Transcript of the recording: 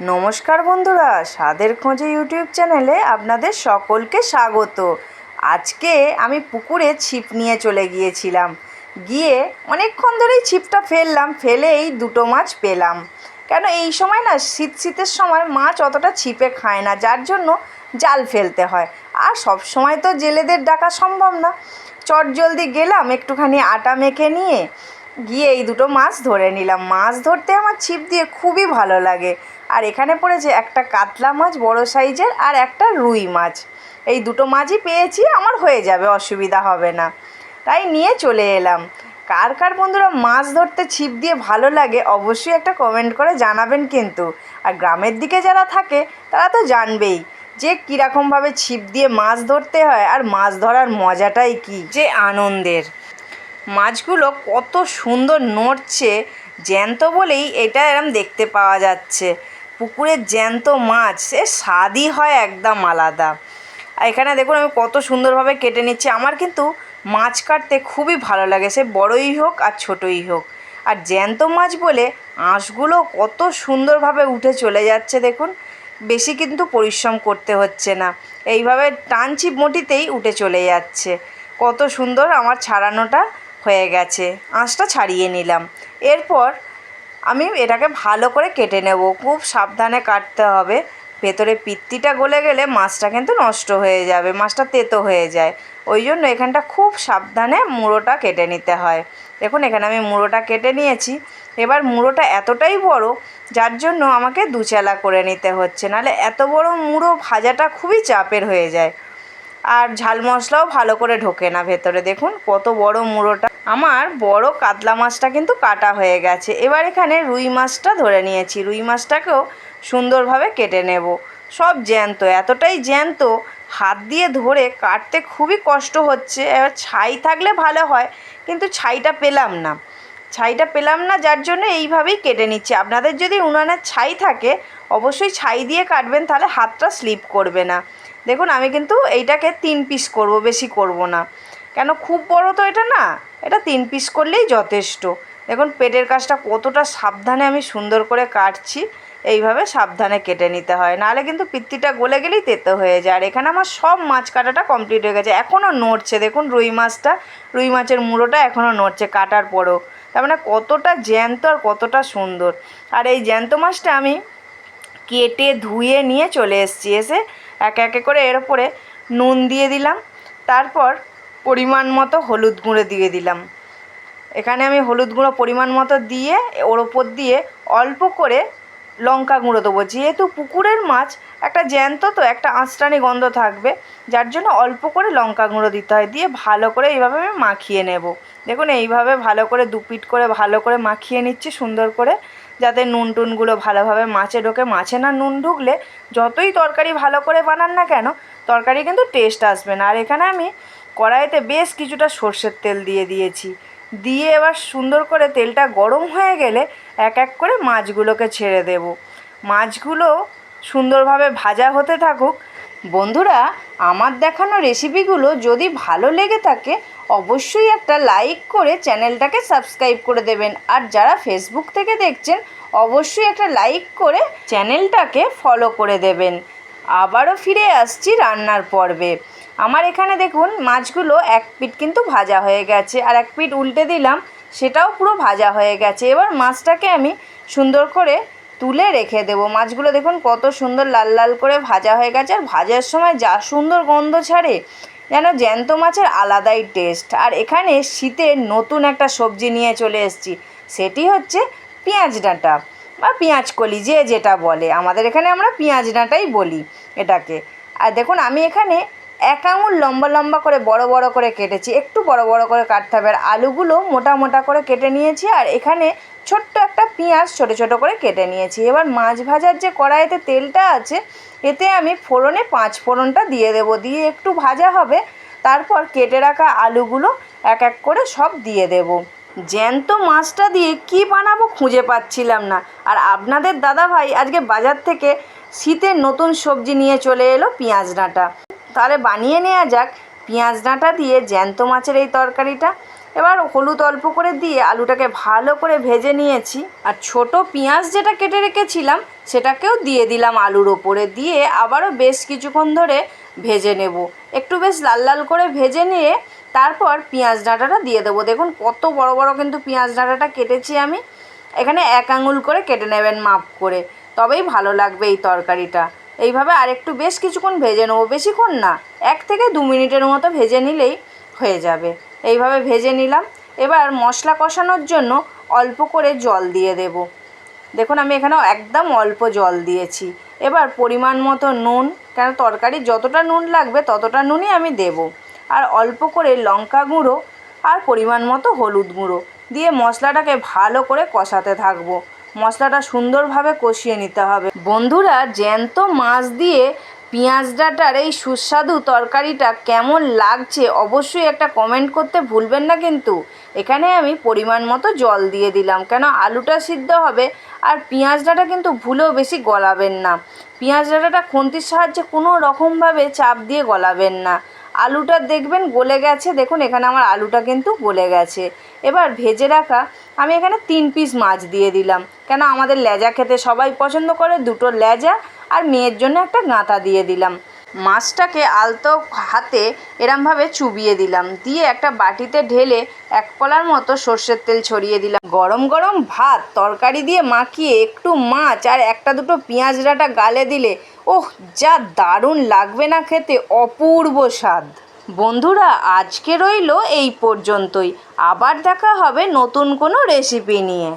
নমস্কার বন্ধুরা, স্বাদের খোঁজে ইউটিউব চ্যানেলে আপনাদের সকলকে স্বাগত। আজকে আমি পুকুরে ছিপ নিয়ে চলে গিয়েছিলাম। গিয়ে অনেকক্ষণ ধরেই ছিপটা ফেললাম ফেলে এই দুটো মাছ পেলাম। কেন এই সময় না, শীত শীতের সময় মাছ অতটা ছিপে খায় না, যার জন্য জাল ফেলতে হয়। আর সব সময় তো জেলেদের ডাকা সম্ভব না। চট জলদি গেলাম, একটুখানি আটা মেখে নিয়ে গিয়ে এই দুটো মাছ ধরে নিলাম। মাছ ধরতে আমার ছিপ দিয়ে খুবই ভালো লাগে। আর এখানে পড়েছে একটা কাতলা মাছ বড় সাইজের আর একটা রুই মাছ। এই দুটো মাছই পেয়েছি, আমার হয়ে যাবে, অসুবিধা হবে না। তাই নিয়ে চলে এলাম। কার কার বন্ধুরা মাছ ধরতে ছিপ দিয়ে ভালো লাগে অবশ্যই একটা কমেন্ট করে জানাবেন কিন্তু। আর গ্রামের দিকে যারা থাকে, তারা তো জানবেই যে কীরকমভাবে ছিপ দিয়ে মাছ ধরতে হয় আর মাছ ধরার মজাটাই কি। যে আনন্দের। মাছগুলো কত সুন্দর নড়ছে, জ্যান্ত বলেই এটা এরম দেখতে পাওয়া যাচ্ছে। পুকুরের জ্যান্ত মাছ সে স্বাদই হয় একদম আলাদা। আর এখানে দেখুন আমি কত সুন্দরভাবে কেটে নিচ্ছি। আমার কিন্তু মাছ কাটতে খুবই ভালো লাগে, সে বড়ই হোক আর ছোটই হোক। আর জ্যান্ত মাছ বলে আঁশগুলো কত সুন্দরভাবে উঠে চলে যাচ্ছে দেখুন, বেশি কিন্তু পরিশ্রম করতে হচ্ছে না। এইভাবে টানছি মটিতেই উঠে চলে যাচ্ছে। কত সুন্দর আমার ছাড়ানোটা হয়ে গেছে। আঁশটা ছাড়িয়ে নিলাম। এরপর আমি এটাকে ভালো করে কেটে নেব। খুব সাবধানে কাটতে হবে। ভেতরে পিত্তিটা গলে গেলে মাছটা কিন্তু নষ্ট হয়ে যাবে, মাছটা তেতো হয়ে যায়। ওই জন্য এখানটা খুব সাবধানে মুড়োটা কেটে নিতে হয়। দেখুন, এখানে আমি মুড়োটা কেটে নিয়েছি। এবার মুড়োটা এতটাই বড়, যার জন্য আমাকে দুচালা করে নিতে হচ্ছে। নাহলে এত বড় মুড়ো ভাজাটা খুবই চাপের হয়ে যায়। আর ঝাল মশলাও ভালো করে ঢোকে না ভেতরে। দেখুন কত বড় মুড়োটা। আমার বড় কাতলা মাছটা কিন্তু কাটা হয়ে গেছে। এবার এখানে রুই মাছটা ধরে নিয়েছি। রুই মাছটাকেও সুন্দরভাবে কেটে নেব। সব জ্যান্ত, এতটাই জ্যান্ত, হাত দিয়ে ধরে কাটতে খুবই কষ্ট হচ্ছে। এবার ছাই থাকলে ভালো হয়, কিন্তু ছাইটা পেলাম না। ছাইটা পেলাম না, যার জন্য এইভাবেই কেটে নিচ্ছি। আপনাদের যদি উনানের ছাই থাকে, অবশ্যই ছাই দিয়ে কাটবেন, তাহলে হাতটা স্লিপ করবে না। দেখুন, আমি কিন্তু এইটাকে তিন পিস করব, বেশি করব না। কেন, খুব বড় তো এটা না, এটা তিন পিস করলেই যথেষ্ট। দেখুন, পেটের কাজটা কতটা সাবধানে আমি সুন্দর করে কাটছি, এইভাবে সাবধানে কেটে নিতে হয়। নাহলে কিন্তু পিত্তিটা গলে গেলেই তেতো হয়ে যায়। আর এখানে আমার সব মাছ কাটাটা কমপ্লিট হয়ে গেছে। এখনও নড়ছে, দেখুন, রুই মাছটা, রুই মাছের মুড়োটা এখনও নড়ছে কাটার পরেও। তার মানে কতটা জ্যান্ত আর কতটা সুন্দর। আর এই জ্যান্ত মাছটা আমি কেটে ধুয়ে নিয়ে চলে এসেছি। এসে একে একে করে এর ওপরে নুন দিয়ে দিলাম। তারপর পরিমাণ মতো হলুদ গুঁড়ো দিয়ে দিলাম। এখানে আমি হলুদ গুঁড়ো পরিমাণ মতো দিয়ে ওর ওপর দিয়ে অল্প করে লঙ্কা গুঁড়ো দেবো। যেহেতু পুকুরের মাছ একটা জ্যান্ত তো একটা আঁচটানি গন্ধ থাকবে, যার জন্য অল্প করে লঙ্কা গুঁড়ো দিতে হয়। দিয়ে ভালো করে এইভাবে আমি মাখিয়ে নেব। দেখুন, এইভাবে ভালো করে দুপিট করে ভালো করে মাখিয়ে নিচ্ছি, সুন্দর করে। যাতে নুন টুনগুলো ভালোভাবে মাছে ঢোকে। মাছে না নুন ঢুকলে যতই তরকারি ভালো করে বানান না কেন, তরকারি কিন্তু টেস্ট আসবে না। আর এখানে আমি কড়াইতে বেশ কিছুটা সর্ষের তেল দিয়ে দিয়েছি। দিয়ে এবার সুন্দর করে তেলটা গরম হয়ে গেলে এক এক করে মাছগুলোকে ছেড়ে দেব। মাছগুলো সুন্দরভাবে ভাজা হতে থাকুক। বন্ধুরা, আমার দেখানো রেসিপিগুলো যদি ভালো লেগে থাকে অবশ্যই একটা লাইক করে চ্যানেলটাকে সাবস্ক্রাইব করে দেবেন। আর যারা ফেসবুক থেকে দেখছেন, অবশ্যই একটা লাইক করে চ্যানেলটাকে ফলো করে দেবেন। আবারও ফিরে আসছি রান্নার পর্বে। আমার এখানে দেখুন, মাছগুলো এক পিঠ কিন্তু ভাজা হয়ে গেছে। আর এক পিঠ উল্টে দিলাম, সেটাও পুরো ভাজা হয়ে গেছে। এবার মাছটাকে আমি সুন্দর করে তুলে রেখে দেবো। মাছগুলো দেখুন, কত সুন্দর লাল লাল করে ভাজা হয়ে গেছে। আর ভাজার সময় যা সুন্দর গন্ধ ছাড়ে যেন জ্যান্ত মাছের আলাদাই টেস্ট আর এখানে শীতের নতুন একটা সবজি নিয়ে চলে এসেছি, সেটি হচ্ছে পেঁয়াজ ডাঁটা বা পেঁয়াজ কলি, যে যেটা বলে। আমাদের এখানে আমরা পেঁয়াজ ডাঁটাই বলি এটাকে। আর দেখুন, আমি এখানে এক আঙুল লম্বা লম্বা করে বড় বড় করে কেটেছি। একটু বড় বড় করে কাটতে হবে। আর আলুগুলো মোটা মোটা করে কেটে নিয়েছি আর এখানে ছোট্ট একটা পেঁয়াজ ছোট ছোট করে কেটে নিয়েছি। এবার মাছ ভাজার যে কড়াইতে তেলটা আছে, এতে আমি ফোড়নে পাঁচ ফোড়নটা দিয়ে দেবো। দিয়ে একটু ভাজা হবে, তারপর কেটে রাখা আলুগুলো এক এক করে সব দিয়ে দেব। জ্যান্ত মাছটা দিয়ে কি বানাবো খুঁজে পাচ্ছিলাম না। আর আপনাদের দাদা ভাই আজকে বাজার থেকে শীতের নতুন সবজি নিয়ে চলে এলো পেঁয়াজ ডাঁটা। তাহলে বানিয়ে নেওয়া যাক। পেঁয়াজ ডাঁটা দিয়ে জ্যান্ত মাছের এই তরকারিটা। এবার হলুদ অল্প করে দিয়ে আলুটাকে ভালো করে ভেজে নিয়েছি। আর ছোট পেঁয়াজ যেটা কেটে রেখেছিলাম, সেটাকেও দিয়ে দিলাম আলুর ওপরে। দিয়ে আবারও বেশ কিছুক্ষণ ধরে ভেজে নেব। একটু বেশ লাল লাল করে ভেজে নিয়ে তারপর পেঁয়াজ ডাঁটাটা দিয়ে দেবো। দেখুন কত বড় বড় কিন্তু পেঁয়াজ ডাঁটাটা কেটেছি আমি। এখানে এক আঙুল করে কেটে নেবেন মাপ করে। তবেই ভালো লাগবে এই তরকারিটা। এইভাবে আরেকটু বেশ কিছুক্ষণ ভেজে নেব, বেশিক্ষণ না, এক থেকে দু মিনিটের মতো ভেজে নিলেই হয়ে যাবে। এইভাবে ভেজে নিলাম, এবার মশলা কষানোর জন্য অল্প করে জল দিয়ে দেব। দেখুন, আমি এখানে একদম অল্প জল দিয়েছি। এবার পরিমাণ মতো নুন, কেন তরকারি যতটা নুন লাগবে ততটা নুনই আমি দেব। আর অল্প করে লঙ্কা গুঁড়ো আর পরিমাণ মতো হলুদ গুঁড়ো দিয়ে মশলাটাকে ভালো করে কষাতে থাকব। মশলাটা সুন্দরভাবে কষিয়ে নিতে হবে। বন্ধুরা, জ্যান্ত মাছ দিয়ে পেঁয়াজ ডাঁটার এই সুস্বাদু তরকারিটা কেমন লাগছে অবশ্যই একটা কমেন্ট করতে ভুলবেন না কিন্তু। এখানে আমি পরিমাণ মতো জল দিয়ে দিলাম, কেন আলুটা সিদ্ধ হবে আর পেঁয়াজ ডাটা কিন্তু ভুলেও বেশি গলাবেন না। পেঁয়াজ ডাঁটাটা খুন্তির সাহায্যে কোনো রকমভাবে চাপ দিয়ে গলাবেন না। আলুটা দেখবেন গলে গেছে। দেখুন, এখানে আমার আলুটা কিন্তু গলে গেছে। এবার ভেজে রাখা, আমি এখানে তিন পিস মাছ দিয়ে দিলাম। কেন, আমাদের লেজা খেতে সবাই পছন্দ করে, দুটো লেজা আর মেয়ের জন্য একটা গাঁথা দিয়ে দিলাম। মাছটাকে আলতো হাতে এরমভাবে চুবিয়ে দিলাম। দিয়ে একটা বাটিতে ঢেলে এক কলার মতো সর্ষের তেল ছড়িয়ে দিলাম। গরম গরম ভাত তরকারি দিয়ে মাখিয়ে একটু মাছ আর একটা দুটো পেঁয়াজ ডাঁটা গালে দিলে, ওহ, যা দারুণ লাগবে না খেতে, অপূর্ব স্বাদ। বন্ধুরা, আজকে রইল এই পর্যন্তই। আবার দেখা হবে নতুন কোনো রেসিপি নিয়ে।